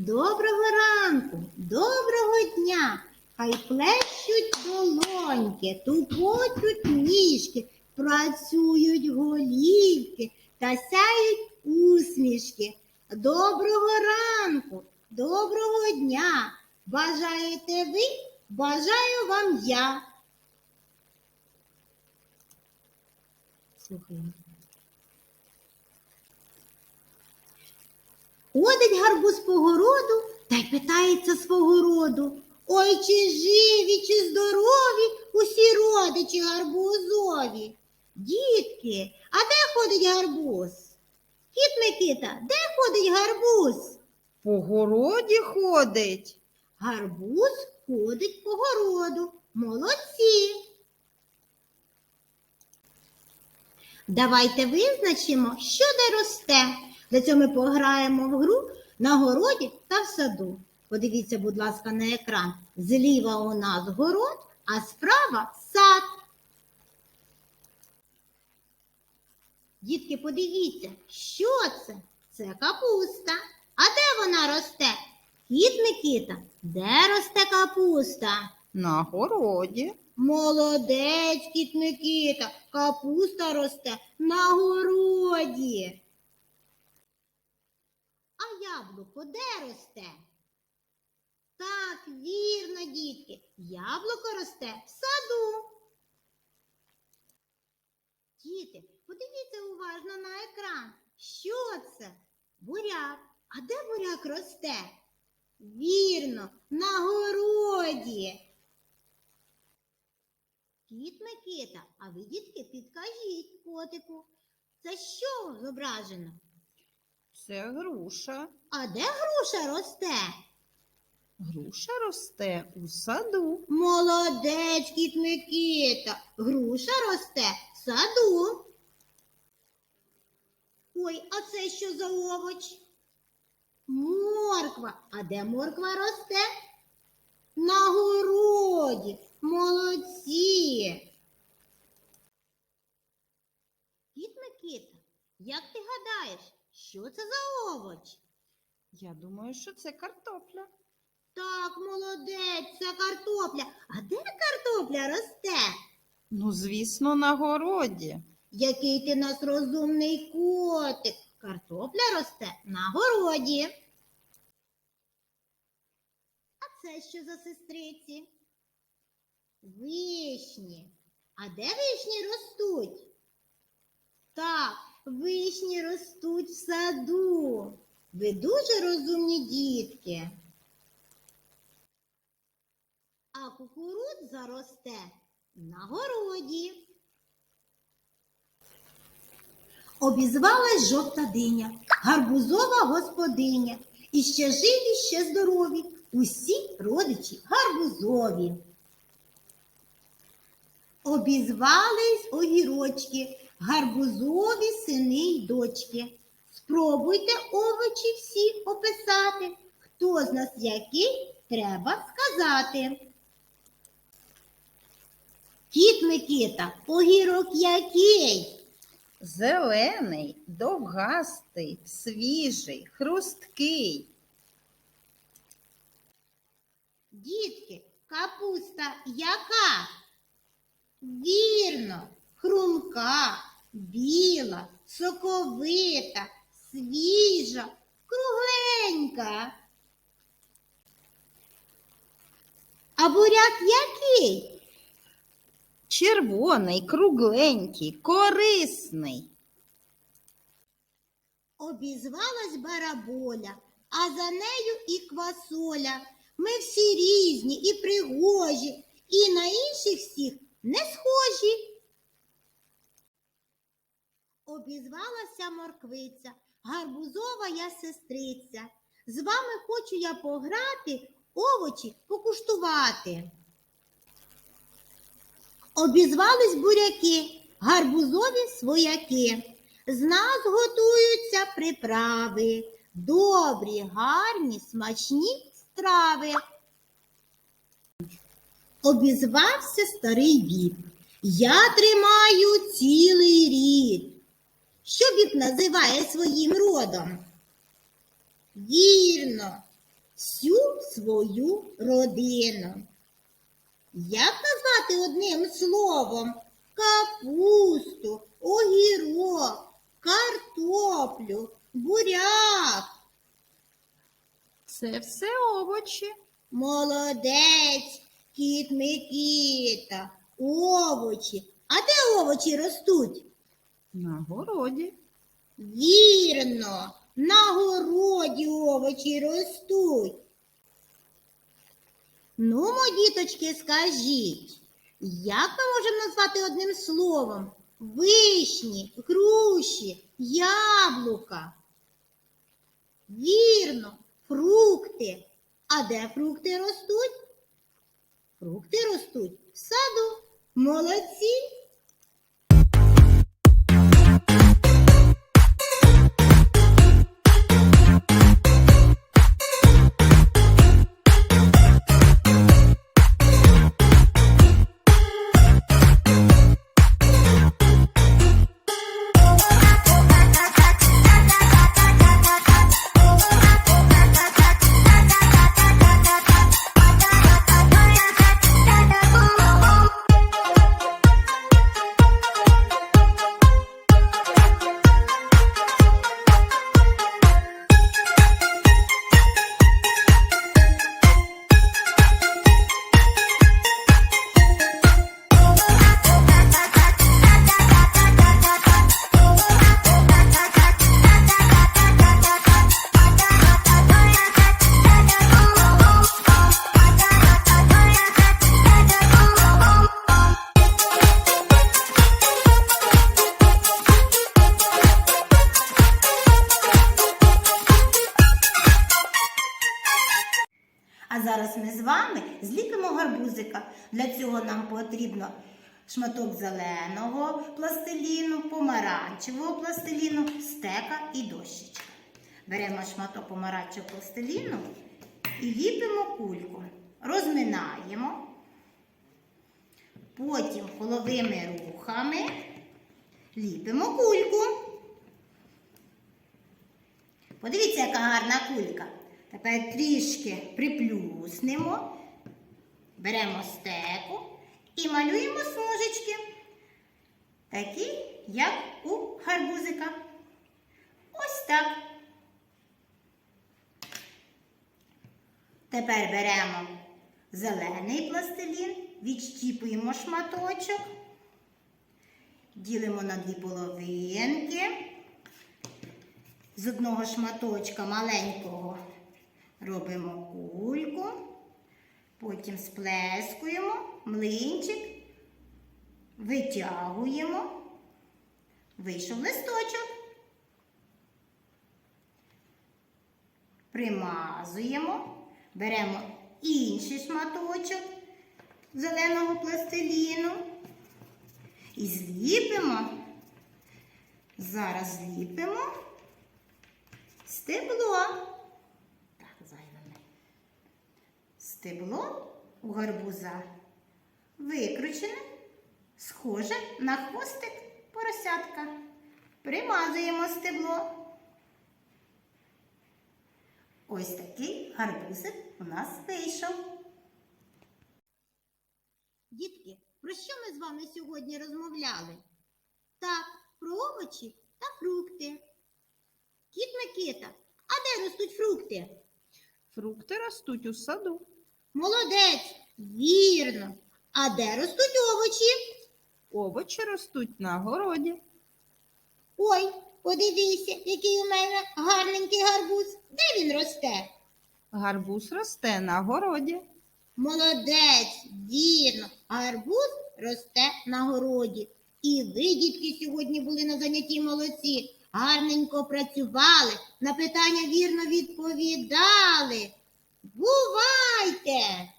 Доброго ранку, доброго дня. Хай плещуть долоньки, тупочуть ніжки, працюють голівки та сяють усмішки. Доброго ранку, доброго дня. Бажаєте ви, бажаю вам я. Слухаємо. Ходить гарбуз по городу та й питається свого роду. Ой, чи живі, чи здорові усі родичі гарбузові? Дітки, а де ходить гарбуз? Кіт Микита, де ходить гарбуз? По городі ходить. Гарбуз ходить по городу. Молодці. Давайте визначимо, що де росте. Для цього ми пограємо в гру на городі та в саду. Подивіться, будь ласка, на екран. Зліва у нас город, а справа сад. Дітки, подивіться, що це? Це капуста. А де вона росте? Кіт Микита, де росте капуста? На городі. Молодець, кіт Микита, капуста росте на городі. А яблуко де росте? Так, вірно, дітки, яблуко росте в саду. Діти, подивіться уважно на екран. Що це? Буряк. А де буряк росте? Вірно, на городі. Кіт Микита, а ви, дітки, підкажіть котику. Це що зображено? Це груша. А де груша росте? Груша росте у саду. Молодець, кіт Микита. Груша росте в саду. Ой, а це що за овоч? Морква. А де морква росте? На городі. Молодці. Кіт Микита, як ти гадаєш, що це за овоч? Я думаю, що це картопля. Так, молодець, це картопля. А де картопля росте? Ну, звісно, на городі. Який ти нас розумний котик. Картопля росте на городі. А це що за сестриці? Вишні. А де вишні ростуть? Вишні ростуть в саду. Ви дуже розумні дітки. А кукурудза росте на городі. Обізвалась жовта диня, гарбузова господиня. І ще живі, ще здорові, усі родичі гарбузові. Обізвались огірочки, гарбузові сини й дочки. Спробуйте овочі всі описати. Хто з нас який, треба сказати. Кіт Микита, огірок який? Зелений, довгастий, свіжий, хрусткий. Дітки, капуста яка? Вірно, хрумка, біла, соковита, свіжа, кругленька. А буряк який? Червоний, кругленький, корисний. Обізвалась бараболя, а за нею і квасоля. Ми всі різні і пригожі, і на інших всіх не схожі. Обізвалася морквиця, гарбузова я сестриця. З вами хочу я пограти, овочі покуштувати. Обізвались буряки, гарбузові свояки. З нас готуються приправи, добрі, гарні, смачні страви. Обізвався старий біб. Я тримаю цілий рід. Що біб називає своїм родом? Вірно, всю свою родину. Як назвати одним словом капусту, огірок, картоплю, буряк? Це все овочі. Молодець, кіт Микита, овочі. А де овочі ростуть? На городі. Вірно, на городі овочі ростуть. Ну, мо, діточки, скажіть, як ми можемо назвати одним словом вишні, груші, яблука? Вірно, фрукти. А де фрукти ростуть? Фрукти ростуть в саду. Молодці! Вами зліпимо гарбузика. Для цього нам потрібно шматок зеленого пластиліну, помаранчевого пластиліну, стека і дощечка. Беремо шматок помаранчевого пластиліну і ліпимо кульку. Розминаємо. Потім коловими рухами ліпимо кульку. Подивіться, яка гарна кулька. Тепер трішки приплюснемо, беремо стеку і малюємо смужечки, такі, як у гарбузика. Ось так. Тепер беремо зелений пластилін, відщіпуємо шматочок, ділимо на дві половинки. З одного шматочка маленького робимо кульку, потім сплескуємо, млинчик, витягуємо, вийшов листочок, примазуємо, беремо інший шматочок зеленого пластиліну і зліпимо. Зараз зліпимо стебло. Так, зайве. Стебло у гарбуза викручене, схоже на хвостик поросятка. Примазуємо стебло. Ось такий гарбузик у нас вийшов. Дітки, про що ми з вами сьогодні розмовляли? Так, про овочі та фрукти. Кіт Микита, а де ростуть фрукти? Фрукти ростуть у саду. Молодець, вірно. А де ростуть овочі? Овочі ростуть на городі. Ой, подивися, який у мене гарненький гарбуз. Де він росте? Гарбуз росте на городі. Молодець, вірно. Гарбуз росте на городі. І ви, дітки, сьогодні були на занятті молодці. Гарненько працювали, на питання вірно відповідали. Бувайте!